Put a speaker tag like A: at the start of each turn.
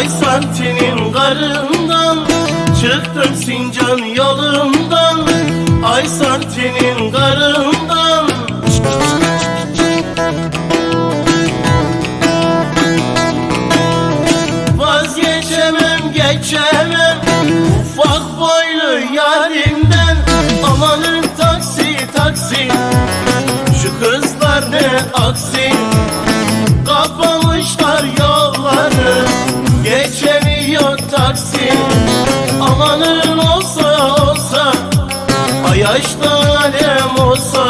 A: Aysantin'in garından Çıktım Sincan yolundan. Aysantin'in garından Vazgeçemem geçemem Ufak boylu yarimden. Amanın taksi taksi. Şu kızlar ne aksi? Kapamışlar yol taksi Amanın olsa olsa Ayaşta alem olsa